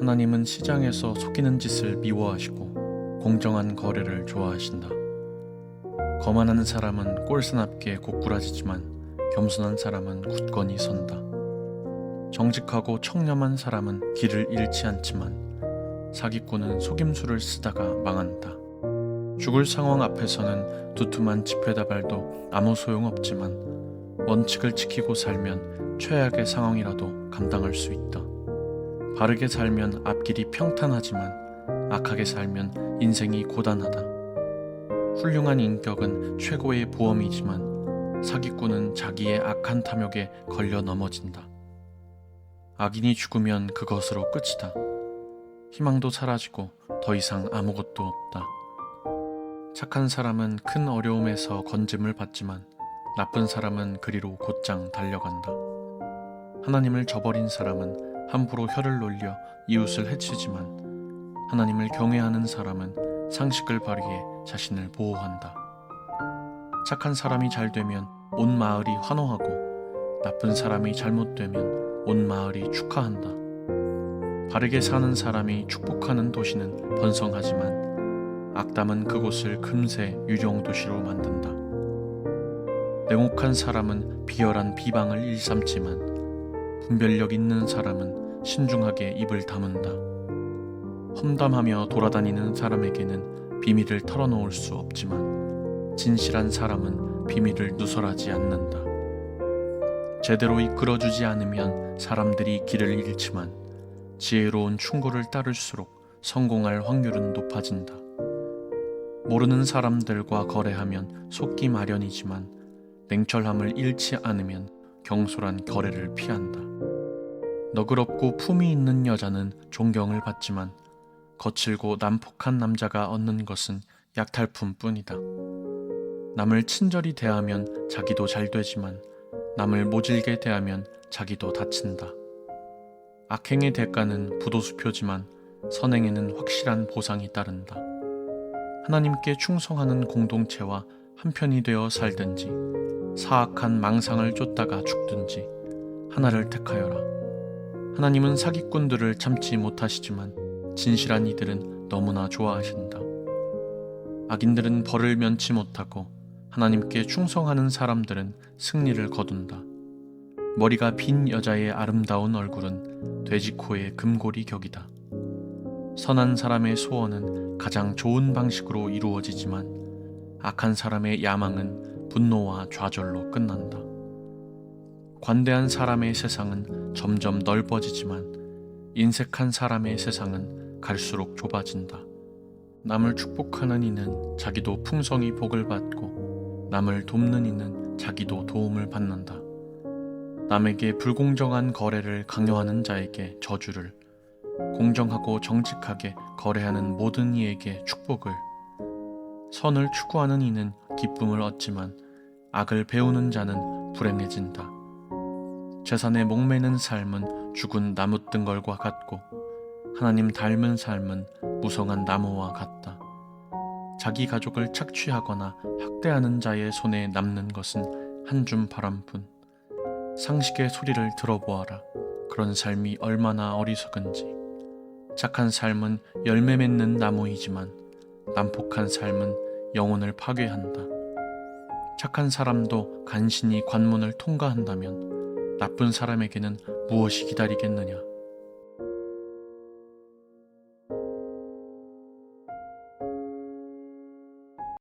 하나님은 시장에서 속이는 짓을 미워하시고 공정한 거래를 좋아하신다. 거만한 사람은 꼴사납게 고꾸라지지만 겸손한 사람은 굳건히 선다. 정직하고 청렴한 사람은 길을 잃지 않지만 사기꾼은 속임수를 쓰다가 망한다. 죽을 상황 앞에서는 두툼한 지폐다발도 아무 소용없지만 원칙을 지키고 살면 최악의 상황이라도 감당할 수 있다. 바르게 살면 앞길이 평탄하지만 악하게 살면 인생이 고단하다. 훌륭한 인격은 최고의 보험이지만 사기꾼은 자기의 악한 탐욕에 걸려 넘어진다. 악인이 죽으면 그것으로 끝이다. 희망도 사라지고 더 이상 아무것도 없다. 착한 사람은 큰 어려움에서 건짐을 받지만 나쁜 사람은 그리로 곧장 달려간다. 하나님을 저버린 사람은 함부로 혀를 놀려 이웃을 해치지만 하나님을 경외하는 사람은 상식을 발휘해 자신을 보호한다. 착한 사람이 잘 되면 온 마을이 환호하고 나쁜 사람이 잘못되면 온 마을이 축하한다. 바르게 사는 사람이 축복하는 도시는 번성하지만 악담은 그곳을 금세 유령 도시로 만든다. 냉혹한 사람은 비열한 비방을 일삼지만 분별력 있는 사람은 신중하게 입을 다문다. 험담하며 돌아다니는 사람에게는 비밀을 털어놓을 수 없지만 진실한 사람은 비밀을 누설하지 않는다. 제대로 이끌어주지 않으면 사람들이 길을 잃지만 지혜로운 충고를 따를수록 성공할 확률은 높아진다. 모르는 사람들과 거래하면 속기 마련이지만 냉철함을 잃지 않으면 경솔한 거래를 피한다. 너그럽고 품이 있는 여자는 존경을 받지만 거칠고 난폭한 남자가 얻는 것은 약탈품 뿐이다. 남을 친절히 대하면 자기도 잘 되지만 남을 모질게 대하면 자기도 다친다. 악행의 대가는 부도수표지만 선행에는 확실한 보상이 따른다. 하나님께 충성하는 공동체와 한편이 되어 살든지 사악한 망상을 쫓다가 죽든지 하나를 택하여라. 하나님은 사기꾼들을 참지 못하시지만 진실한 이들은 너무나 좋아하신다. 악인들은 벌을 면치 못하고 하나님께 충성하는 사람들은 승리를 거둔다. 머리가 빈 여자의 아름다운 얼굴은 돼지코의 금고리 격이다. 선한 사람의 소원은 가장 좋은 방식으로 이루어지지만 악한 사람의 야망은 분노와 좌절로 끝난다. 관대한 사람의 세상은 점점 넓어지지만 인색한 사람의 세상은 갈수록 좁아진다. 남을 축복하는 이는 자기도 풍성히 복을 받고 남을 돕는 이는 자기도 도움을 받는다. 남에게 불공정한 거래를 강요하는 자에게 저주를 공정하고 정직하게 거래하는 모든 이에게 축복을 선을 추구하는 이는 기쁨을 얻지만 악을 배우는 자는 불행해진다. 재산에 목매는 삶은 죽은 나무등걸과 같고 하나님 닮은 삶은 무성한 나무와 같다. 자기 가족을 착취하거나 학대하는 자의 손에 남는 것은 한 줌 바람뿐. 상식의 소리를 들어보아라. 그런 삶이 얼마나 어리석은지. 착한 삶은 열매 맺는 나무이지만 난폭한 삶은 영혼을 파괴한다. 착한 사람도 간신히 관문을 통과한다면 나쁜 사람에게는 무엇이 기다리겠느냐?